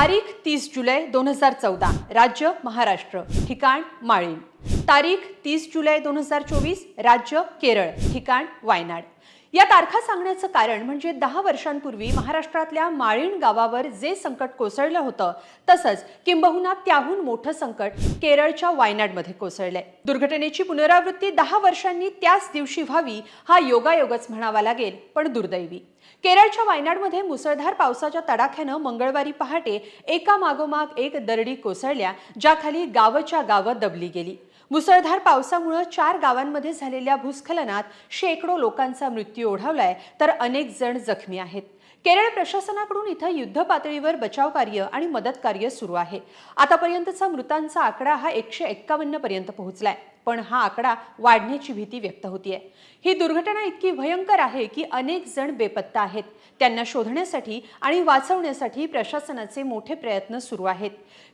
तारीख तीस जुलै दोन हजार चौदा. राज्य महाराष्ट्र. ठिकाण माळीण तारीख तीस जुलै दोन हजार चोवीस. राज्य केरळ. ठिकाण वायनाड. या तारखा सांगण्याचं कारण म्हणजे दहा वर्षांपूर्वी महाराष्ट्रातल्या माळीण गावावर जे संकट कोसळलं होतं तसंच किंबहुना त्याहून मोठं संकट केरळच्या वायनाडमध्ये कोसळलंय. दुर्घटनेची पुनरावृत्ती दहा वर्षांनी त्याच दिवशी व्हावी हा योगायोगच म्हणावा लागेल पण दुर्दैवी. केरळच्या वायनाडमध्ये मुसळधार पावसाच्या तडाख्यानं मंगळवारी पहाटे एका मागोमाग एक दरडी कोसळल्या ज्याखाली गावच्या गावं दबली गेली. मुसळधार पावसामुळे चार गावांमध्ये झालेल्या भूस्खलनात शेकडो लोकांचा मृत्यू ओढावलाय तर अनेक जण जखमी आहेत. केरळ प्रशासनाकडून इथं युद्ध पातळीवर बचाव कार्य आणि मदत कार्य सुरू आहे. आतापर्यंतचा मृतांचा आकडा हा एकशे एक्कावन्न पर्यंत पोहोचलाय पण हा आकडा वाढण्याची भीती व्यक्त होतीये. ही दुर्घटना इतकी भयंकर आहे की अनेक जण बेपत्ता आहेत. त्यांना शोधण्यासाठी आणि वाचवण्यासाठी प्रशासनाचे मोठे प्रयत्न सुरू आहेत.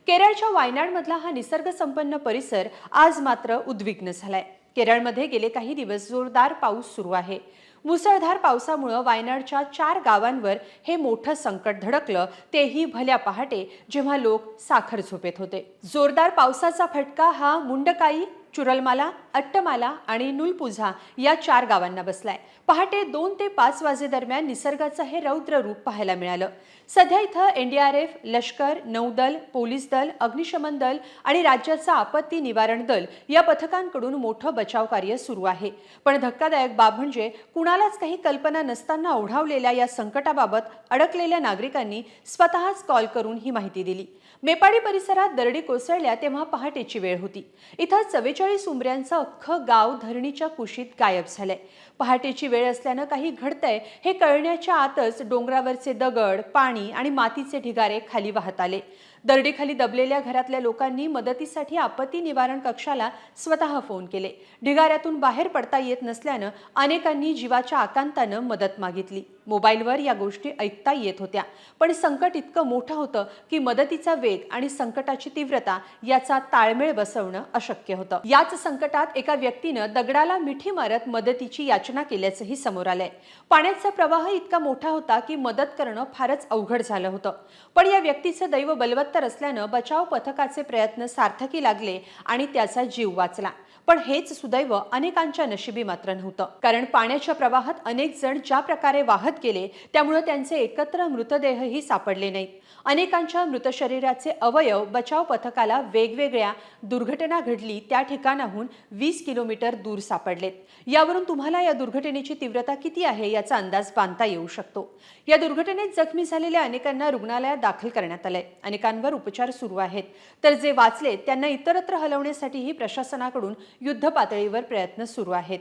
केरळच्या वायनाडमधला हा निसर्गसंपन्न परिसर आज मात्र उद्विग्न झालाय. केरळमध्ये गेले काही दिवस जोरदार पाऊस सुरू आहे. मुसळधार पावसामुळं वायनाडच्या चार गावांवर हे मोठं संकट धडकलं तेही भल्या पहाटे जेव्हा लोक साखर झोपेत होते. जोरदार पावसाचा फटका हा मुंडकाई चुरलमाला अट्टमाला आणि नुलपुझा या चार गावांना बसलाय. पहाटे दोन ते पाच वाजेदरम्यान निसर्गाचं हे रौद्र रूप पाहायला मिळालं. सध्या इथं एनडीआरएफ लष्कर नौदल पोलीस दल अग्निशमन दल आणि राज्याचं आपत्ती निवारण दल या पथकांकडून मोठं बचाव कार्य सुरू आहे. पण धक्कादायक बाब म्हणजे कुणालाच काही कल्पना नसताना ओढावलेल्या या संकटाबाबत अडकलेल्या नागरिकांनी स्वतःच कॉल करून ही माहिती दिली. मेपाडी परिसरात दरडी कोसळल्या तेव्हा पहाटेची वेळ होती. इथं चव्वेचाळीस उमऱ्यांचं अख्खं गाव धरणीच्या कुशीत गायब झालंय. पहाटेची वेळ असल्यानं काही घडतंय हे कळण्याच्या आतच डोंगरावरचे दगड पाणी आणि मातीचे ढिगारे खाली वाहत आले. दरडीखाली दबलेल्या घरातल्या लोकांनी मदतीसाठी आपत्ती निवारण कक्षाला स्वतः फोन केले. ढिगाऱ्यातून बाहेर पडता येत नसल्यानं अनेकांनी जीवाच्या आकांतानं मदत मागितली. मोबाईलवर या गोष्टी ऐकता येत होत्या. पण संकट इतकं मोठं होतं की मदतीचा वेग आणि संकटाची तीव्रता याचा ताळमेळ बसवणं अशक्य होतं. याच संकटात एका व्यक्तीनं दगडाला मिठी मारत मदतीची याचना केल्याचंही समोर आलंय. पाण्याचा प्रवाह इतका मोठा होता की मदत करणं फारच अवघड झालं होतं. पण या व्यक्तीचं दैव बलवत बेपत्तर असल्यानं बचाव पथकाचे प्रयत्न सार्थकी लागले आणि त्याचा जीव वाचला. पण हेच सुदैव अनेकांच्या नशिबी मात्र नव्हतं. कारण पाण्याच्या प्रवाहात अनेक जण ज्या प्रकारे वाहत गेले त्यामुळे त्यांचे एकत्र मृतदेहही सापडले नाहीत. अनेकांच्या मृत शरीराचे अवयव बचाव पथकाला वेगवेगळ्या दुर्घटना घडली त्या ठिकाणाहून वीस किलोमीटर दूर सापडलेत. यावरून तुम्हाला या दुर्घटनेची तीव्रता किती आहे याचा अंदाज बांधता येऊ शकतो. या दुर्घटनेत जखमी झालेल्या अनेकांना रुग्णालयात दाखल करण्यात आलंय. अनेकांवर उपचार सुरू आहेत. तर जे वाचलेत त्यांना इतरत्र हलवण्यासाठीही प्रशासनाकडून युद्ध पातळीवर प्रयत्न सुरू आहेत.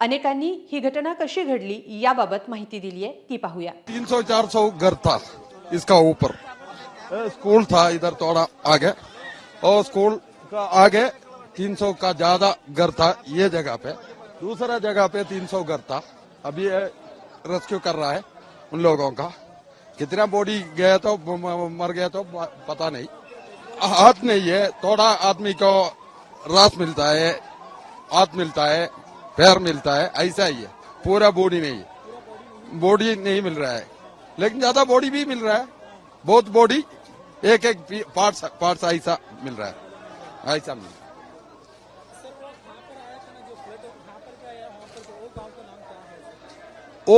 अनेकांनी ही घटना कशी घडली याबाबत माहिती दिली आहे ती पाहूया. तीन सौ चार सौ घर था इसका ऊपर. स्कूल था इधर थोड़ा आगे. और स्कूल का आगे तीन सौ का ज्यादा घर था ये जगह पे. दूसरा जगह पे तीन सौ घर था. अभी ये रेस्क्यू कर रहा है उन लोगों का. कितना बॉडी गया तो मर गया तो पता नहीं. हाथ नहीं है थोड़ा आदमी को रास मिलता है हाथ मिलता है पैर मिलता है ऐसा ही है पूरा बॉडी नहीं बॉडी नहीं मिल रहा है लेकिन ज्यादा बॉडी भी मिल रहा है बहुत बॉडी एक एक पार्ट पार्ट ऐसा मिल रहा है ऐसा मिल रहा है। ಓ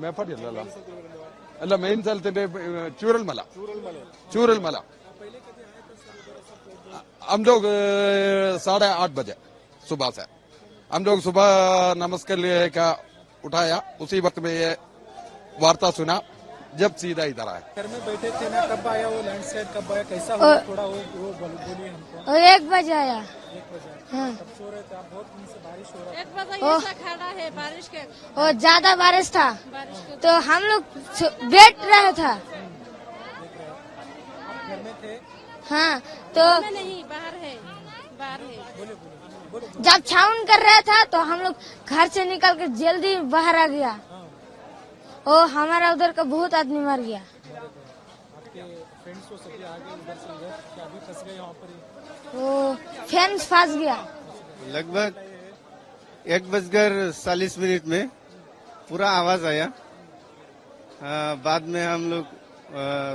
ಮೆಫರ್ಟ್ ಇಲ್ಲ ಅಲ್ಲ ಮೇನ್ ಸಲ್ತಂಡೆ ಚೂರಲ್ಮಲ ಚೂರಲ್ಮಲ हम लोग साढ़े आठ बजे सुबह से। हम लोग सुबह नमस्कार लिए का उठाया उसी वक्त में ये वार्ता सुना जब सीधा इधर आया। घर में बैठे थे ना कब आया वो लैंडस्लाइड कब आया कैसा हुआ? थोड़ा वो वो बोल- बोलिए हमको। और एक बजे आया। एक बजे हाँ। सो रहे थे आप? बहुत दिन से बारिश हो रहा एक बजे ऐसा खड़ा है बारिश के। और ज़्यादा बारिश था। बारिश तो हम लोग बैठ रहे थे। हाँ तो नहीं बाहर है बाहर है। जब छाउन कर रहा था तो हम लोग घर से निकल के जल्दी बाहर आ गया। ओ हमारा उधर का बहुत आदमी मर गया। आपके फ्रेंड्स तो सभी आ उधर से उधर। क्या अभी फंस गए वहाँ पर? वो फैंस फंस गया। लगभग एक बजकर चालीस मिनट में पूरा आवाज़ आया। आ, बाद में हम लोग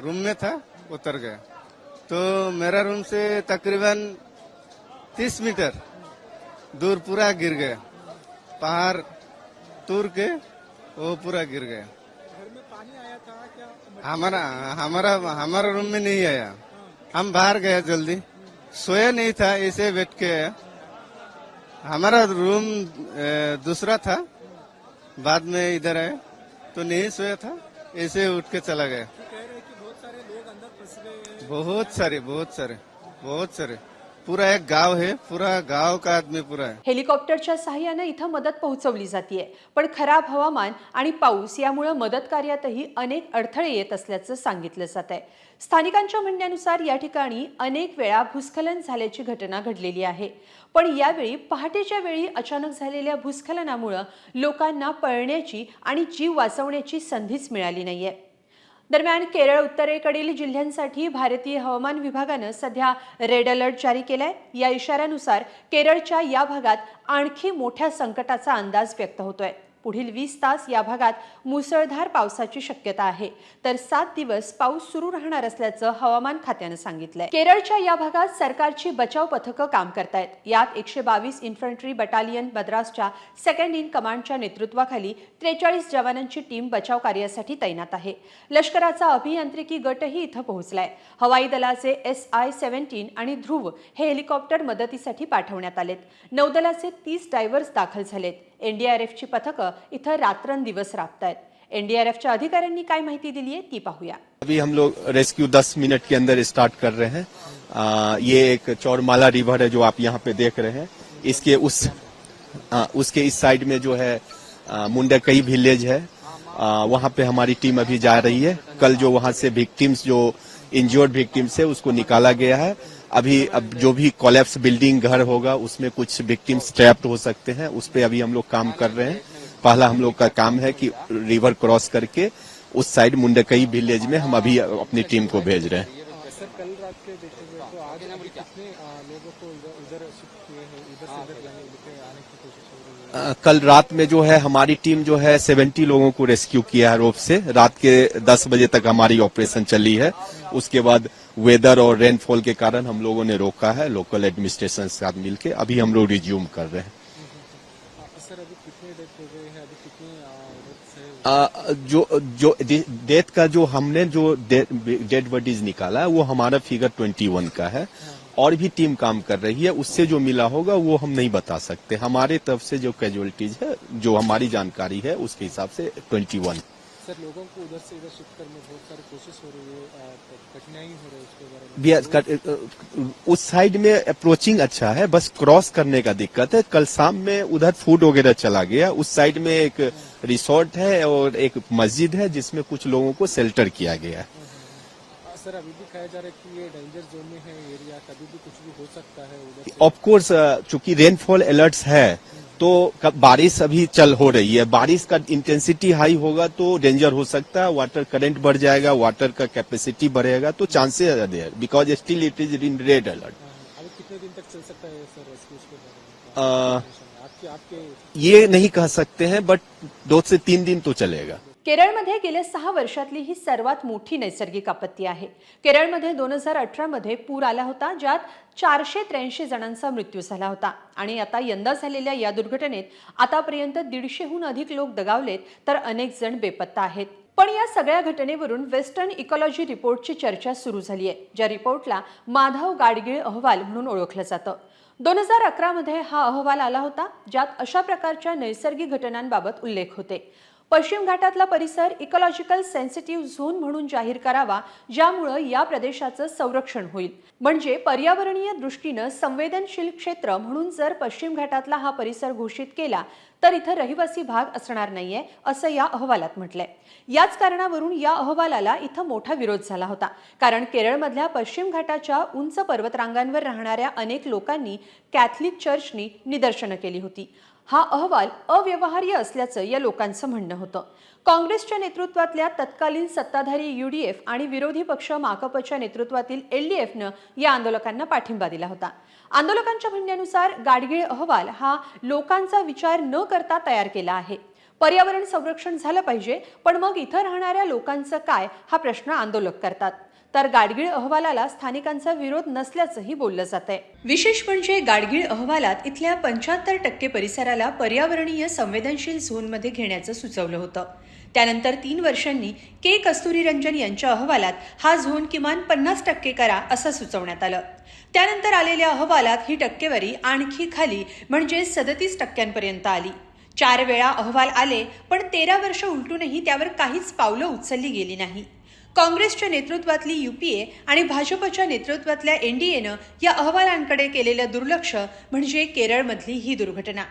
रूम में था। उतर गया तो मेरा रूम से तकरीबन तीस मीटर दूर पूरा गिर गया पहाड़ तूर के वो पूरा गिर गया हमारा हमारा हमारा रूम में नहीं आया। हम बाहर गए जल्दी। सोया नहीं था, ऐसे बैठ के आया। हमारा रूम दूसरा था। बाद में इधर आया। तो नहीं सोया था, ऐसे उठ के चला गया। बहुत सारे बहुत सारे बहुत सारे। पुरा एक गाव है पुरा गाव का आदमी पुरा है। हेलिकॉप्टरच्या सहाय्याने इथं मदत पोहोचवली जाते पण खराब हवामान आणि पाऊस यामुळे मदत कार्यातही अनेक अडथळे येत असल्याचं सांगितलं जात आहे स्थानिकांच्या म्हणण्यानुसार या ठिकाणी अनेक वेळा भूस्खलन झाल्याची घटना घडलेली आहे. पण यावेळी पहाटेच्या वेळी अचानक झालेल्या भूस्खलनामुळं लोकांना पळण्याची आणि जीव वाचवण्याची संधीच मिळाली नाहीये. दरम्यान केरळ उत्तरेकडील जिल्ह्यांसाठी भारतीय हवामान विभागानं सध्या रेड अलर्ट जारी केलाय. या इशाऱ्यानुसार केरळच्या या भागात आणखी मोठ्या संकटाचा अंदाज व्यक्त होतोय. पुढील वीस तास या भागात मुसळधार पावसाची शक्यता आहे. तर सात दिवस पाऊस सुरू राहणार असल्याचं हवामान खात्यानं सांगितलंय. केरळच्या या भागात सरकारची बचाव पथकं काम करतायत. यात एकशे बावीस इन्फंट्री बटालियन मद्रासच्या सेकंड इन कमांडच्या नेतृत्वाखाली त्रेचाळीस जवानांची टीम बचाव कार्यासाठी तैनात आहे. लष्कराचा अभियांत्रिकी गटही इथं पोहोचलाय. हवाई दलाचे एस आय सेव्हन्टीन आणि ध्रुव हे हेलिकॉप्टर मदतीसाठी पाठवण्यात आलेत. नौदलाचे तीस डायव्हर्स दाखल झालेत. एनडीआरएफची पथकं इथं रात्रंदिवस राबतायत. एनडीआरएफच्या अधिकाऱ्यांनी काय माहिती दिली आहे ती पाहूया. अभी हम लोग रेस्क्यू 10 मिनट के अंदर स्टार्ट कर रहे हैं. आ, ये एक चौरमाला रिवर है जो आप यहाँ पे देख रहे हैं. इसके उस आ, उसके इस साइड में जो है आ, मुंडकई विलेज है. आ, वहाँ पे हमारी टीम अभी जा रही है. कल जो वहाँ से विक्टिम्स जो इंजोर्ड विक्टिम्स है उसको निकाला गया है. अभी अब जो भी कोलेप्स बिल्डिंग घर होगा उसमें कुछ विक्टिम्स ट्रैप्ड हो सकते हैं। उस पर अभी हम लोग काम कर रहे हैं। पहला हम लोग का काम है कि रिवर क्रॉस करके उस साइड मुंडकई विलेज में हम अभी अपनी टीम को भेज रहे हैं। कल रात के देखे गए तो आज कितने लोगों को इधर शिफ्ट किए हैं? इधर से इधर आने की कोशिश हो रही है। कल रात में जो है हमारी टीम जो है 70 लोगों को रेस्क्यू किया है रोप से। रात के 10 बजे तक हमारी ऑपरेशन चली है। उसके बाद वेदर और रेनफॉल के कारण हम लोगों ने रोका है लोकल एडमिनिस्ट्रेशन के साथ मिलकर अभी हम लोग रिज्यूम कर रहे हैं। आ, हो हैं? है? जो जो डेथ का जो हमने जो डेड बॉडीज निकाला है वो हमारा फिगर 21 का है। और भी टीम काम कर रही है। उससे जो मिला होगा वो हम नहीं बता सकते। हमारे तरफ़ से जो कैजुअलिटीज है जो हमारी जानकारी है उसके हिसाब से 21 सर लोगों को उधर से इधर शिफ्ट करने बहुत सारी कोशिश हो रही है कठिनाई हो रही है उसके बारे में। भी उस साइड में अप्रोचिंग अच्छा है बस क्रॉस करने का दिक्कत है। कल शाम में उधर फ़ूड वगैरह चला गया। उस साइड में एक रिसोर्ट है और एक मस्जिद है जिसमें कुछ लोगों को शेल्टर किया गया है। सर अभी भी कहा जा रहा है कि ये डेंजर जोन में है एरिया कभी भी कुछ भी हो सकता है उधर से। ऑफ़ कोर्स चूँकि रेनफॉल अलर्ट्स है तो बारिश अभी चल हो रही है। बारिश का इंटेंसिटी हाई होगा तो डेंजर हो सकता है। वाटर करंट बढ़ जाएगा वाटर का कैपेसिटी बढ़ेगा तो chances are there because still it is in red alert कितने दिन तक चल सकता है सर में? आपके आपके ये नहीं कह सकते हैं बट दो से तीन दिन तो चलेगा। केरळमध्ये गेल्या सहा वर्षातली ही सर्वात मोठी नैसर्गिक आपत्ती आहे. केरळमध्ये दोन हजार अठरामध्ये पूर आला होता ज्यात चारशे त्र्याऐंशी जणांचा मृत्यू झाला होता. आणि आता यंदा झालेल्या या दुर्घटनेत आतापर्यंत दीडशेहून अधिक लोक दगावलेत तर अनेक जण बेपत्ता आहेत. पण या सगळ्या घटनेवरून वेस्टर्न इकॉलॉजी रिपोर्टची चर्चा सुरू झाली आहे ज्या रिपोर्टला माधव गाडगीळ अहवाल म्हणून ओळखलं जातं. दोन हजार अकरामध्ये हा अहवाल आला होता ज्यात अशा प्रकारच्या नैसर्गिक घटनांबाबत उल्लेख होते. पश्चिम घाटातला परिसर इकॉलॉजिकल सेन्सिटिव्ह झोन म्हणून जाहीर करावा ज्यामुळं या प्रदेशाचं संरक्षण होईल. म्हणजे पर्यावरणीय दृष्टीनं संवेदनशील क्षेत्र म्हणून जर पश्चिम घाटातला हा परिसर घोषित केला तर इथं रहिवासी भाग असणार नाहीये असं या अहवालात म्हटलंय. याच कारणावरून या अहवालाला इथं मोठा विरोध झाला होता. कारण केरळमधल्या पश्चिम घाटाच्या उंच पर्वतरांगांवर राहणाऱ्या अनेक लोकांनी कॅथलिक चर्चनी निदर्शनं केली होती. हा अहवाल अव्यवहार्य असल्याचं या लोकांचं म्हणणं होतं. काँग्रेसच्या नेतृत्वातल्या तत्कालीन सत्ताधारी युडीएफ आणि विरोधी पक्ष माकपच्या नेतृत्वातील एलडीएफनं या आंदोलकांना पाठिंबा दिला होता. आंदोलकांच्या म्हणण्यानुसार गाडगीळ अहवाल हा लोकांचा विचार न करता तयार केला आहे. पर्यावरण संरक्षण झालं पाहिजे पण मग इथं राहणाऱ्या लोकांचं काय हा प्रश्न आंदोलक करतात. तर गाडगीळ अहवालाला स्थानिकांचा विरोध नसल्याचंही बोललं जात आहे विशेष म्हणजे गाडगीळ अहवालात इथल्या पंच्याहत्तर टक्के परिसराला पर्यावरणीय संवेदनशील झोनमध्ये घेण्याचं सुचवलं होतं. त्यानंतर तीन वर्षांनी के कस्तुरीरंजन यांच्या अहवालात हा झोन किमान पन्नास टक्के करा असं सुचवण्यात आलं. त्यानंतर आलेल्या अहवालात ही टक्केवारी आणखी खाली म्हणजे सदतीस टक्क्यांपर्यंत आली. चार वेळा अहवाल आले पण तेरा वर्ष उलटूनही त्यावर काहीच पावलं उचलली गेली नाही. काँग्रेसच्या नेतृत्वातली युपीए आणि भाजपच्या नेतृत्वातल्या एनडीएनं या अहवालांकडे केलेलं दुर्लक्ष म्हणजे केरळमधली ही दुर्घटना.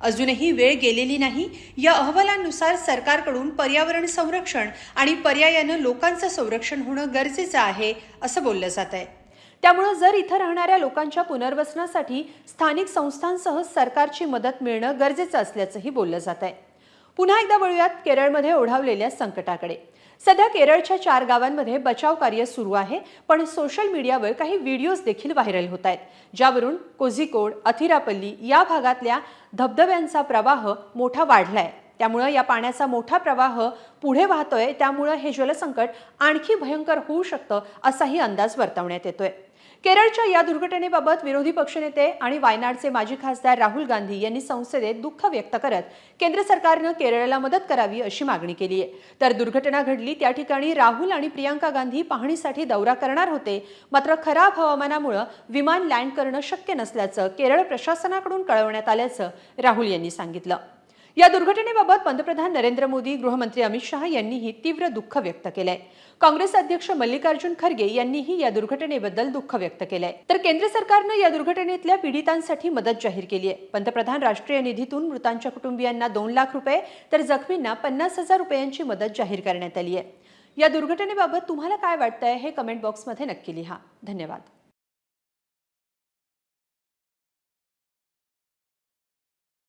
अजूनही वेळ गेलेली नाही. या अहवालांनुसार सरकारकडून पर्यावरण संरक्षण आणि पर्यायानं लोकांचं संरक्षण होणं गरजेचं आहे असं बोललं जात आहे त्यामुळं जर इथं राहणाऱ्या लोकांच्या पुनर्वसनासाठी स्थानिक संस्थांसह सरकारची मदत मिळणं गरजेचं असल्याचंही बोललं जात आहे पुन्हा एकदा वळूयात केरळमध्ये ओढावलेल्या संकटाकडे. सध्या केरळच्या चार गावांमध्ये बचाव कार्य सुरू आहे पण सोशल मीडियावर काही व्हिडिओज देखील व्हायरल होत आहेत ज्यावरून कोझिकोड अथिरापल्ली या भागातल्या धबधब्यांचा प्रवाह मोठा वाढलाय. त्यामुळं या पाण्याचा मोठा प्रवाह पुढे वाहतोय त्यामुळं हे जलसंकट आणखी भयंकर होऊ शकतं असाही अंदाज वर्तवण्यात येतोय. केरळच्या या दुर्घटनेबाबत विरोधी पक्षनेते आणि वायनाडचे माजी खासदार राहुल गांधी यांनी संसदेत दुःख व्यक्त करत केंद्र सरकारनं केरळला मदत करावी अशी मागणी केली आहे. तर दुर्घटना घडली त्या ठिकाणी राहुल आणि प्रियांका गांधी पाहणीसाठी दौरा करणार होते. मात्र खराब हवामानामुळे विमान लँड करणं शक्य नसल्याचं केरळ प्रशासनाकडून कळवण्यात आल्याचं राहुल यांनी सांगितलं. या दुर्घटनेबाबत पंतप्रधान नरेंद्र मोदी गृहमंत्री अमित शहा यांनीही तीव्र दुःख व्यक्त केलंय. काँग्रेस अध्यक्ष मल्लिकार्जुन खरगे यांनीही या दुर्घटनेबद्दल दुःख व्यक्त केलंय. तर केंद्र सरकारनं या दुर्घटनेतल्या पीडितांसाठी मदत जाहीर केली आहे पंतप्रधान राष्ट्रीय निधीतून मृतांच्या कुटुंबियांना दोन लाख रुपये तर जखमींना पन्नास हजार रुपयांची मदत जाहीर करण्यात आली आहे या दुर्घटनेबाबत तुम्हाला काय वाटतंय हे कमेंट बॉक्समध्ये नक्की लिहा. धन्यवाद.